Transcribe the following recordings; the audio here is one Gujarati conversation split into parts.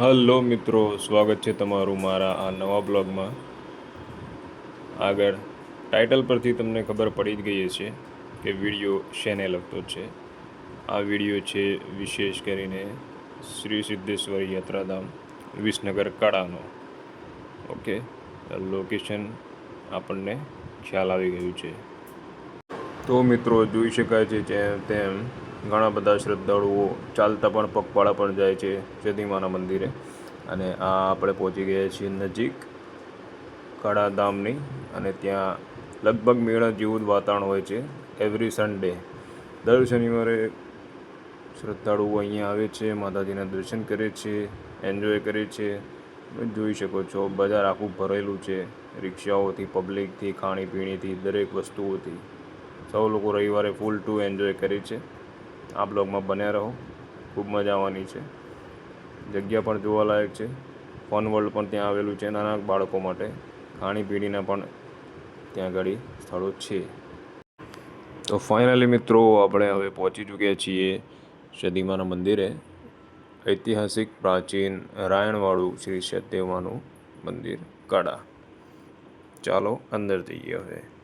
હલો મિત્રો, સ્વાગત છે તમારું મારા આ નવા બ્લોગમાં. આગળ ટાઇટલ પરથી તમને ખબર પડી જ ગઈ છે કે વીડિયો શેને લગતો છે. આ વીડિયો છે વિશેષ કરીને શ્રી સિદ્ધેશ્વર યાત્રાધામ, વિસનગર, કળાનો. ઓકે લોકેશન આપણને ખ્યાલ આવી ગયું છે. તો મિત્રો, જોઈ શકાય છે તેમ ઘણા બધા શ્રદ્ધાળુઓ ચાલતા પણ પગપાળા પણ જાય છે સતીમાના મંદિરે. અને આ આપણે પહોંચી ગયા છીએ નજીક કળાધામની અને ત્યાં લગભગ મેળા જેવું જ વાતાવરણ હોય છે એવરી સન્ડે દર શનિવારે શ્રદ્ધાળુઓ અહીંયા આવે છે, માતાજીના દર્શન કરે છે એન્જોય કરે છે. જોઈ શકો છો, બજાર આખું ભરેલું છે, રિક્ષાઓથી પબ્લિકથી ખાણીપીણીથી, દરેક વસ્તુઓથી. સૌ લોકો રવિવારે ફૂલ ટુ એન્જોય કરે છે. આ બ્લોગમાં બન્યા રહો. ખૂબ મજા આવવાની છે. જગ્યા પણ જોવાલાયક છે. ફન વર્લ્ડ પણ ત્યાં આવેલું છે નાના બાળકો માટે. ખાણીપીણીના પણ ત્યાં ઘડી સ્થળો છે. તો ફાઇનલી મિત્રો આપણે હવે પહોંચી ચૂક્યા છીએ સદીમાના મંદિરે. ઐતિહાસિક પ્રાચીન રાયણવાળું શ્રી સત્યમાનું મંદિર કડા ચાલો અંદર જઈએ હવે.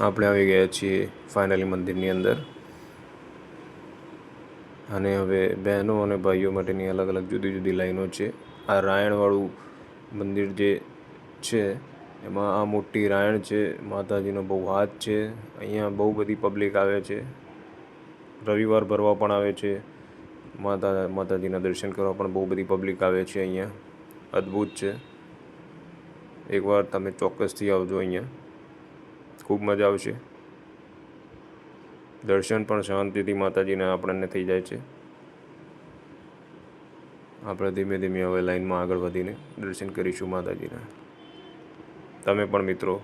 આપણે આવી ગયા છીએ ફાઇનલી મંદિરની અંદર. અને હવે બહેનો અને ભાઈઓ માટેની અલગ અલગ જુદી જુદી લાઈનો છે. આ રાયણવાળું મંદિર જે છે, એમાં આ મોટી રાયણ છે, માતાજીનો બહુ હાથ છે. અહીંયા બહુ બધી પબ્લિક આવે છે. રવિવાર ભરવા પણ આવે છે. માતા, માતાજીના દર્શન કરવા પણ બહુ બધી પબ્લિક આવે છે અહીંયા. અદ્ભુત છે. એકવાર તમે ચોક્કસથી આવજો અહીંયા. ખૂબ મજા આવશે. દર્શન પણ શાંતિથી માતાજીના આપણને થઈ જાય છે. આપણે ધીમે ધીમે હવે લાઈનમાં આગળ વધીને દર્શન કરીશું માતાજીના. તમે પણ મિત્રો,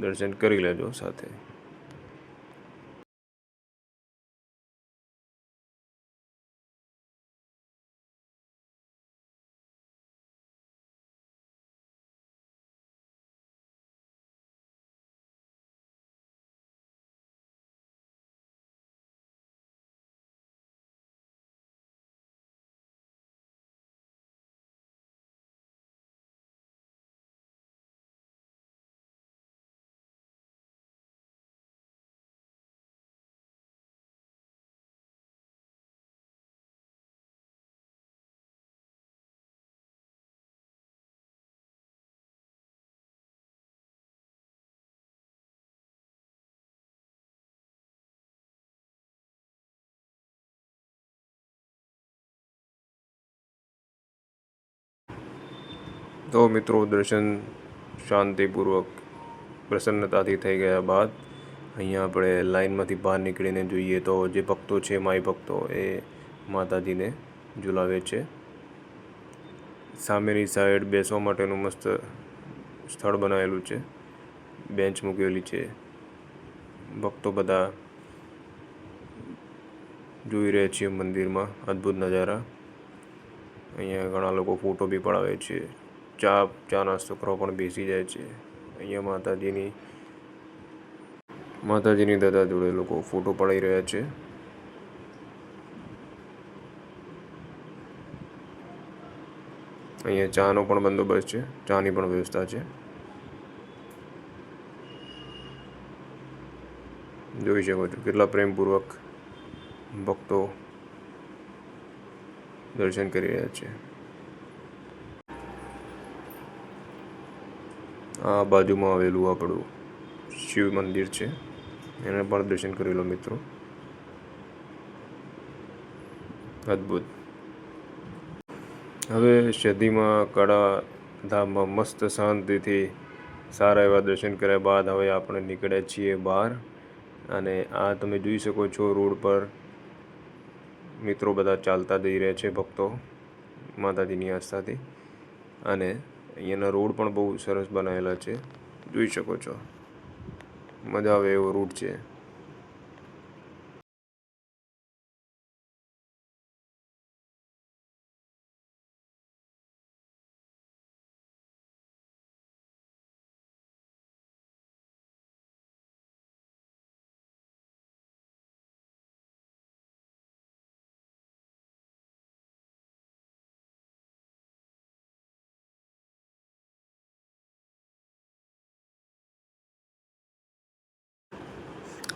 દર્શન કરી લેજો સાથે. તો મિત્રો દર્શન શાંતિપૂર્વક પ્રસન્નતાથી થઈ ગયા બાદ અહીંયા આપણે લાઈનમાંથી બહાર નીકળીને જોઈએ તો જે ભક્તો છે માય ભક્તો, એ માતાજીને ઝુલાવે છે. સામેની સાઈડ બેસવા માટેનું મસ્ત સ્થળ બનાવેલું છે. બેન્ચ મૂકેલી છે. ભક્તો બધા જોઈ રહ્યા છીએ મંદિરમાં. અદ્ભુત નજારા. અહીંયા ઘણા લોકો ફોટો બી પડાવે છે. ચા ચા નાસ્તો કરવા પણ બેસી જાય છે. અહીંયા માતાજીની માતાજીની દાદા જોડે લોકો ફોટો પડાવી રહ્યા છે. અહીંયા ચાનો પણ બંદોબસ્ત છે, ચાની પણ વ્યવસ્થા છે. જોઈ શકો છો કેટલા પ્રેમપૂર્વક ભક્તો દર્શન કરી રહ્યા છે. આ બાજુમાં આવેલું આપણું શિવ મંદિર છે. એને પણ દર્શન કરેલો મિત્રો. અદ્ભુત. હવે સદીમાં કળા ધામમાં મસ્ત શાંતિથી સારા એવા દર્શન કર્યા બાદ હવે આપણે નીકળ્યા છીએ બહાર. અને આ તમે જોઈ શકો છો રોડ પર મિત્રો બધા ચાલતા જઈ રહ્યા છે ભક્તો, માતાજીની આસ્થાથી. અને અહીંયાના રોડ પણ બહુ સરસ બનાવેલા છે. જોઈ શકો છો. મજા આવે એવો રૂટ છે.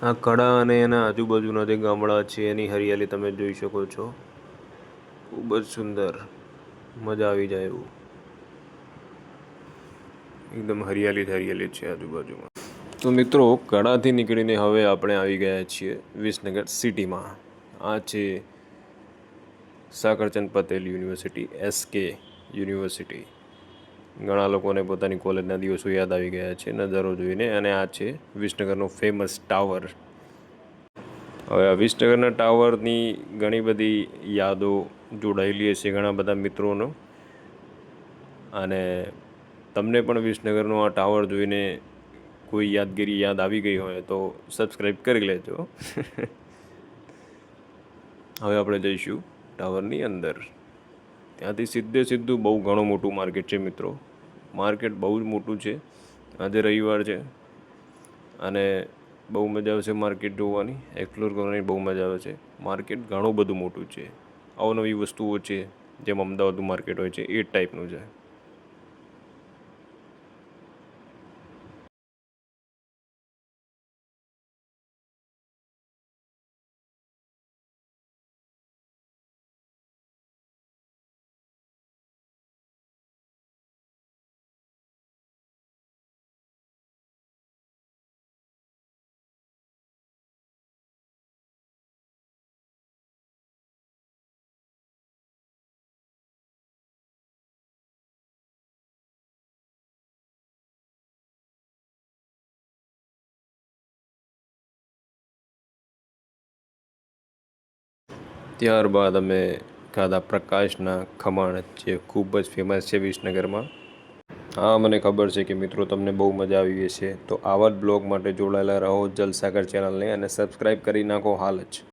આ કળા અને એના આજુબાજુના જે ગામડા છે, એની હરિયાળી તમે જોઈ શકો છો. ખૂબ જ સુંદર. મજા આવી જાય એવું. એકદમ હરિયાળી જ હરિયાળી છે આજુબાજુમાં. તો મિત્રો, કળાથી નીકળીને હવે આપણે આવી ગયા છીએ વિસનગર સિટીમાં. આ છે Sakarchand Patel university SK university. ઘણા લોકોને પોતાની કોલેજના દિવસો યાદ આવી ગયા છે, નજારો જોઈને, અને આ છે વિસનગરનો ફેમસ ટાવર હવે આ વિસનગરના ટાવરની ઘણી બધી યાદો જોડાયેલી હશે ઘણા બધા મિત્રોનો. અને તમને પણ વિસનગરનો આ ટાવર જોઈને કોઈ યાદગીરી યાદ આવી ગઈ હોય તો સબસ્ક્રાઈબ કરી લેજો. હવે આપણે જઈશું ટાવરની અંદર. ત્યાંથી સીધે સીધું બહુ ઘણું મોટું માર્કેટ છે મિત્રો. માર્કેટ બહુ જ મોટું છે. આજે રવિવાર છે. અને બહુ મજા આવશે માર્કેટ જોવાની. એક્સપ્લોર કરવાની બહુ મજા આવે છે. માર્કેટ ઘણું બધું મોટું છે. અવનવી વસ્તુઓ છે. જેમ અમદાવાદનું માર્કેટ હોય છે. એ ટાઈપનું છે. ત્યારબાદ અમે ખાધા પ્રકાશના ખમણ, જે ખૂબ જ ફેમસ છે વિસનગરમાં. હા, મને ખબર છે કે મિત્રો, તમને બહુ મજા આવી હશે. તો આવા જ બ્લોગ માટે જોડાયેલા રહો જલસાગર ચેનલને અને સબસ્ક્રાઈબ કરી નાખો હાલ જ.